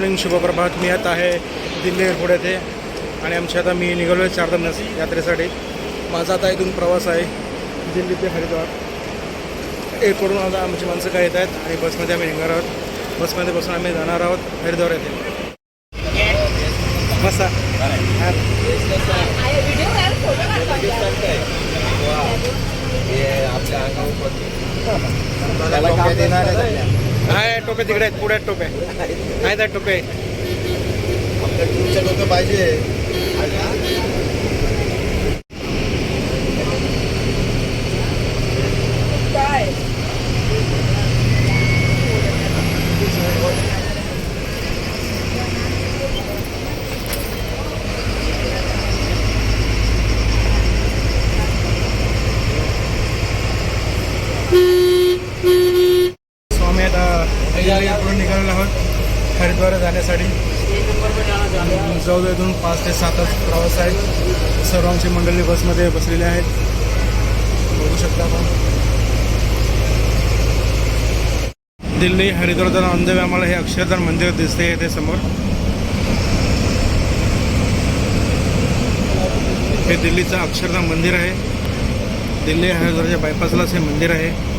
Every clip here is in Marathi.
मॉर्निंग शुभप्रभात. मी आता आहे दिल्ली एअरपोर्ट येथे आणि आमच्या आता मी निघालो आहे चारधाम यात्रेसाठी. माझा आता इथून प्रवास आहे दिल्ली ते हरिद्वार. एअरपोर्टवरून आता आमची माणसं काय येत आहेत आणि बसमध्ये आम्ही निघणार आहोत. बसमध्ये बसून आम्ही जाणार आहोत हरिद्वार येथे. मस्त. हा. आहे टोपे तिकडे आहेत पुढे आहेत टोपे. आहेत आहेत टोपे. पाहिजे सो आम्ही आता दिल्ली एअरपोर्ट निघालेलो आहोत हरिद्वार जाण्यासाठी जवळजवळ पाच ते सात तास प्रवास आहे सर्व आमची मंडळी बसमध्ये बसलेले आहेत. बघू शकता आपण. दिल्ली हरिद्वार जाणं ऑन आम्हाला हे अक्षरधाम मंदिर दिसते इथे समोर. हे दिल्लीचं अक्षरधाम मंदिर आहे. दिल्ली हरिद्वारच्या बायपासलाच हे मंदिर आहे.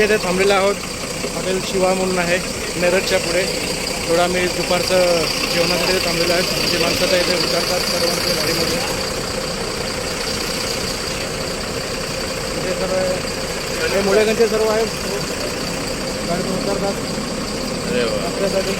तिथे थांबलेलो आहोत. हॉटेल शिवा म्हणून आहे. नेरजच्या पुढे. थोडं आम्ही दुपारचं जेवणासाठी इथे थांबलेलो आहे. म्हणजे माणसं आता इथे उतरतात सर्वांच्या गाडीमध्ये. इथे सर्व हे मुळेगंजचे सर्व आहेत. गाडीतून उतरतात. आपल्यासाठी.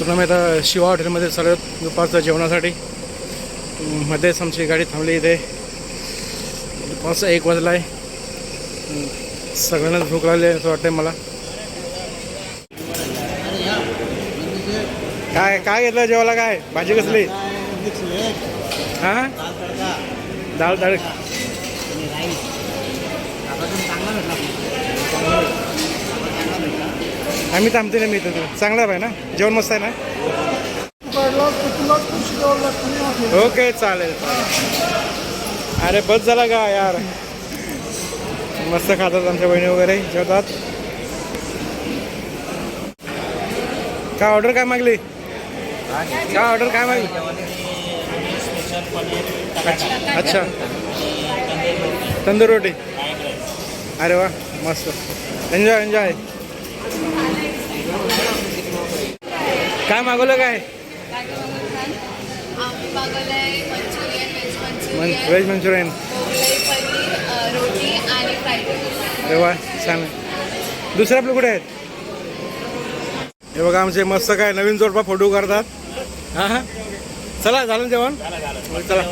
तर आम्ही आता शिवा हॉटेलमध्ये चालत दुपारचं जेवणासाठी. मध्येच आमची गाडी थांबली इथे. दुपारचा एक वाजला आहे सगळ्यांनाच भूक लागली आहे असं वाटतंय मला. काय काय घेतलं जेवायला काय? भाजी कसली? हां? डाळ डाळ आम्ही थांबते ना मी इथं चांगला आहे ना? जेवण मस्त आहे ना? ओके चालेल. चालेल अरे बस झाला का यार? मस्त खातात आमच्या बहिणी वगैरे जेवतात. काय ऑर्डर काय मागली? काय ऑर्डर काय मागली? अच्छा. अच्छा तंदूर रोटी. अरे वा मस्त. एन्जॉय एन्जॉय काय मागवलं काय? व्हेज मंचुरियन वा छान आहे. दुसरे आपले कुठे आहेत? हे बघा आमचे मस्त काय नवीन जोडपा फोटो करतात हां हां. चला झालं ना जेवण? चला.